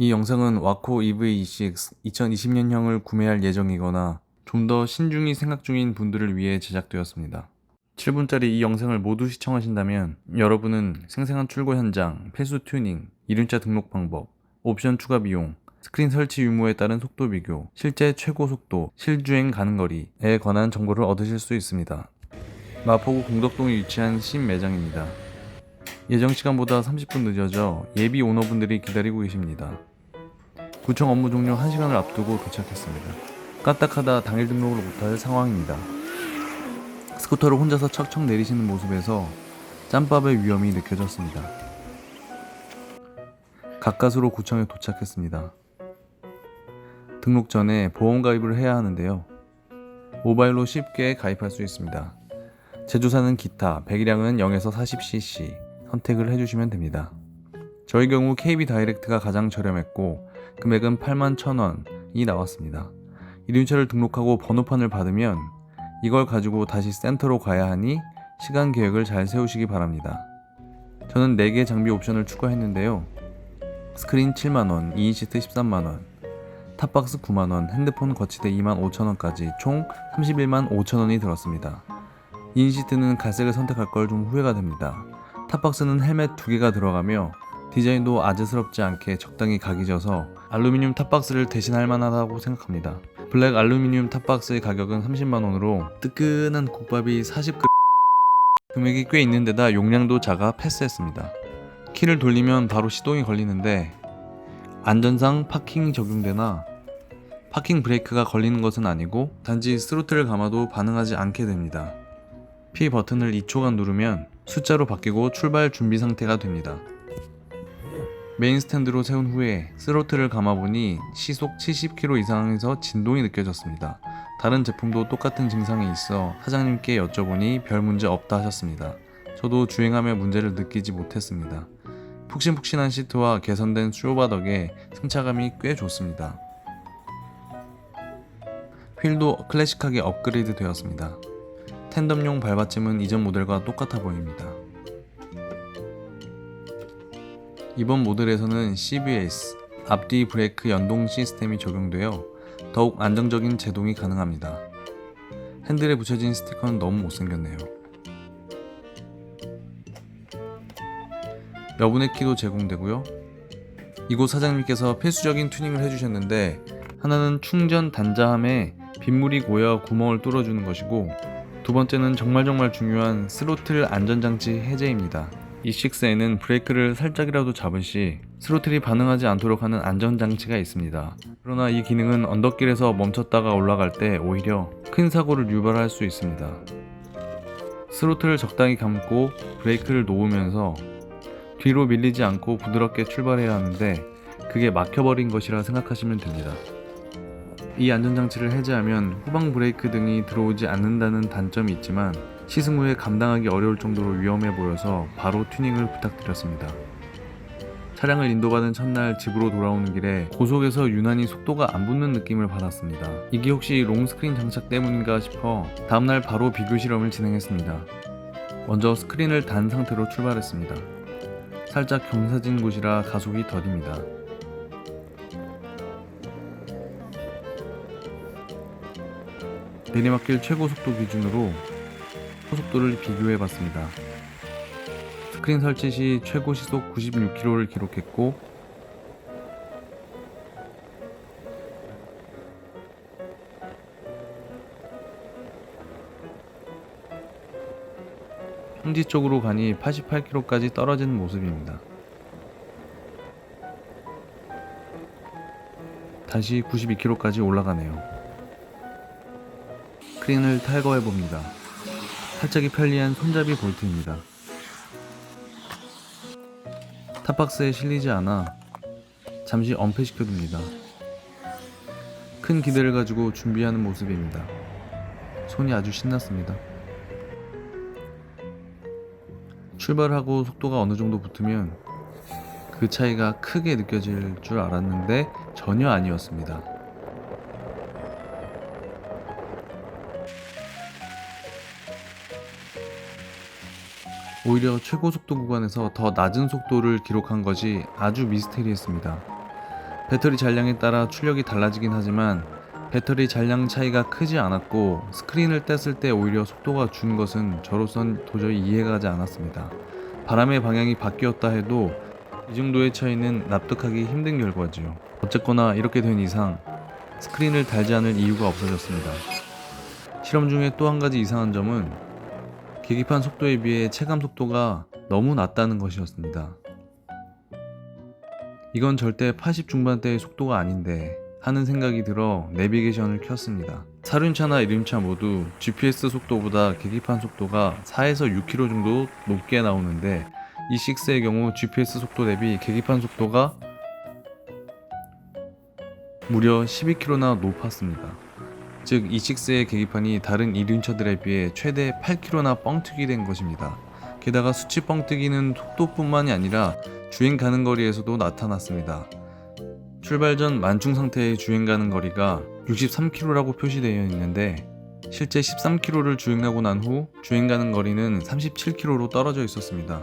이 영상은 와코 EV6 2020년형을 구매할 예정이거나 좀 더 신중히 생각 중인 분들을 위해 제작되었습니다. 7분짜리 이 영상을 모두 시청하신다면 여러분은 생생한 출고 현장, 필수 튜닝, 이륜차 등록 방법, 옵션 추가 비용, 스크린 설치 유무에 따른 속도 비교, 실제 최고 속도, 실주행 가는 거리에 관한 정보를 얻으실 수 있습니다. 마포구 공덕동에 위치한 신 매장입니다. 예정 시간보다 30분 늦어져 예비 오너분들이 기다리고 계십니다. 구청 업무 종료 1시간을 앞두고 도착했습니다. 까딱하다 당일 등록을 못할 상황입니다. 스쿠터를 혼자서 척척 내리시는 모습에서 짬밥의 위험이 느껴졌습니다. 가까스로 구청에 도착했습니다. 등록 전에 보험 가입을 해야 하는데요. 모바일로 쉽게 가입할 수 있습니다. 제조사는 기타, 배기량은 0에서 40cc 선택을 해주시면 됩니다. 저희 경우 KB 다이렉트가 가장 저렴했고 금액은 8만 1,000원이 나왔습니다. 이륜차를 등록하고 번호판을 받으면 이걸 가지고 다시 센터로 가야 하니 시간 계획을 잘 세우시기 바랍니다. 저는 4개 장비 옵션을 추가했는데요. 스크린 7만원, 2인 시트 13만원, 탑박스 9만원, 핸드폰 거치대 2만 5천원까지 총 31만 5천원이 들었습니다. 2인 시트는 갈색을 선택할 걸 좀 후회가 됩니다. 탑박스는 헬멧 2개가 들어가며 디자인도 아재스럽지 않게 적당히 각이 져서 알루미늄 탑박스를 대신할 만하다고 생각합니다. 블랙 알루미늄 탑박스의 가격은 30만원으로 뜨끈한 국밥이 40g 금액이 꽤 있는데다 용량도 작아 패스했습니다. 키를 돌리면 바로 시동이 걸리는데 안전상 파킹 적용되나 파킹 브레이크가 걸리는 것은 아니고 단지 스로틀을 감아도 반응하지 않게 됩니다. P 버튼을 2초간 누르면 숫자로 바뀌고 출발 준비 상태가 됩니다. 메인 스탠드로 세운 후에 스로틀을 감아보니 시속 70km 이상에서 진동이 느껴졌습니다. 다른 제품도 똑같은 증상이 있어 사장님께 여쭤보니 별 문제 없다 하셨습니다. 저도 주행하며 문제를 느끼지 못했습니다. 푹신푹신한 시트와 개선된 쇼바 덕에 승차감이 꽤 좋습니다. 휠도 클래식하게 업그레이드 되었습니다. 텐덤용 발받침은 이전 모델과 똑같아 보입니다. 이번 모델에서는 CBS 앞뒤 브레이크 연동 시스템이 적용되어 더욱 안정적인 제동이 가능합니다. 핸들에 붙여진 스티커는 너무 못생겼네요. 여분의 키도 제공되고요. 이곳 사장님께서 필수적인 튜닝을 해주셨는데 하나는 충전 단자함에 빗물이 고여 구멍을 뚫어주는 것이고 두 번째는 정말 정말 중요한 스로틀 안전장치 해제입니다. E6에는 브레이크를 살짝이라도 잡은 시 스로틀이 반응하지 않도록 하는 안전장치가 있습니다. 그러나 이 기능은 언덕길에서 멈췄다가 올라갈 때 오히려 큰 사고를 유발할 수 있습니다. 스로틀을 적당히 감고 브레이크를 놓으면서 뒤로 밀리지 않고 부드럽게 출발해야 하는데 그게 막혀버린 것이라 생각하시면 됩니다. 이 안전장치를 해제하면 후방 브레이크 등이 들어오지 않는다는 단점이 있지만 시승 후에 감당하기 어려울 정도로 위험해 보여서 바로 튜닝을 부탁드렸습니다. 차량을 인도받은 첫날 집으로 돌아오는 길에 고속에서 유난히 속도가 안 붙는 느낌을 받았습니다. 이게 혹시 롱스크린 장착 때문인가 싶어 다음날 바로 비교 실험을 진행했습니다. 먼저 스크린을 단 상태로 출발했습니다. 살짝 경사진 곳이라 가속이 더딥니다. 내리막길 최고 속도 기준으로 속도를 비교해 봤습니다. 스크린 설치 시 최고 시속 96km를 기록했고 평지 쪽으로 가니 88km까지 떨어지는 모습입니다. 다시 92km까지 올라가네요. 스크린을 탈거해 봅니다. 탈착이 편리한 손잡이 볼트입니다. 탑박스에 실리지 않아 잠시 엄폐시켜둡니다. 큰 기대를 가지고 준비하는 모습입니다. 손이 아주 신났습니다. 출발하고 속도가 어느 정도 붙으면 그 차이가 크게 느껴질 줄 알았는데 전혀 아니었습니다. 오히려 최고 속도 구간에서 더 낮은 속도를 기록한 것이 아주 미스테리했습니다. 배터리 잔량에 따라 출력이 달라지긴 하지만 배터리 잔량 차이가 크지 않았고 스크린을 뗐을 때 오히려 속도가 준 것은 저로선 도저히 이해가 가지 않았습니다. 바람의 방향이 바뀌었다 해도 이 정도의 차이는 납득하기 힘든 결과지요. 어쨌거나 이렇게 된 이상 스크린을 달지 않을 이유가 없어졌습니다. 실험 중에 또 한 가지 이상한 점은 계기판 속도에 비해 체감 속도가 너무 낮다는 것이었습니다. 이건 절대 80 중반대의 속도가 아닌데 하는 생각이 들어 내비게이션을 켰습니다. 사륜차나 이륜차 모두 GPS 속도보다 계기판 속도가 4에서 6km 정도 높게 나오는데 E6의 경우 GPS 속도 대비 계기판 속도가 무려 12km나 높았습니다. 즉 E6의 계기판이 다른 이륜차들에 비해 최대 8km나 뻥튀기 된 것입니다. 게다가 수치 뻥튀기는 속도뿐만이 아니라 주행 가는 거리에서도 나타났습니다. 출발 전 만충 상태의 주행 가는 거리가 63km라고 표시되어 있는데 실제 13km를 주행하고 난 후 주행 가는 거리는 37km로 떨어져 있었습니다.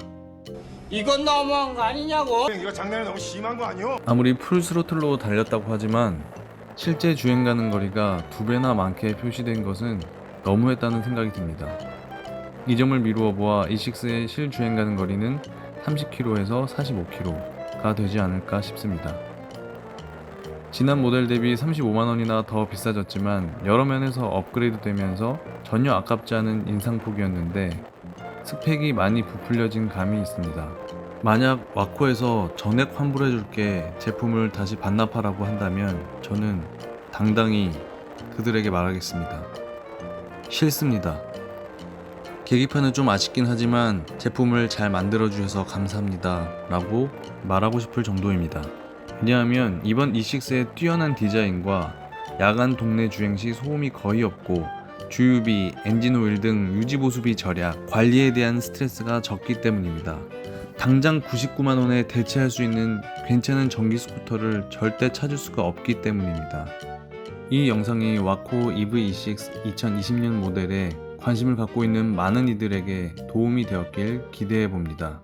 이건 너무한 거 아니냐고? 이거 장난이 너무 심한 거 아니오? 아무리 풀 스로틀로 달렸다고 하지만 실제 주행 가는 거리가 두 배나 많게 표시된 것은 너무했다는 생각이 듭니다. 이 점을 미루어 보아 E6의 실 주행 가는 거리는 30km에서 45km가 되지 않을까 싶습니다. 지난 모델 대비 35만 원이나 더 비싸졌지만 여러 면에서 업그레이드 되면서 전혀 아깝지 않은 인상폭이었는데 스펙이 많이 부풀려진 감이 있습니다. 만약 와코에서 전액 환불해줄게 제품을 다시 반납하라고 한다면 저는 당당히 그들에게 말하겠습니다. 싫습니다. 계기판은 좀 아쉽긴 하지만 제품을 잘 만들어주셔서 감사합니다. 라고 말하고 싶을 정도입니다. 왜냐하면 이번 E6의 뛰어난 디자인과 야간 동네 주행 시 소음이 거의 없고 주유비, 엔진 오일 등 유지 보수비 절약, 관리에 대한 스트레스가 적기 때문입니다. 당장 99만 원에 대체할 수 있는 괜찮은 전기 스쿠터를 절대 찾을 수가 없기 때문입니다. 이 영상이 와코 EV6 2020년 모델에 관심을 갖고 있는 많은 이들에게 도움이 되었길 기대해 봅니다.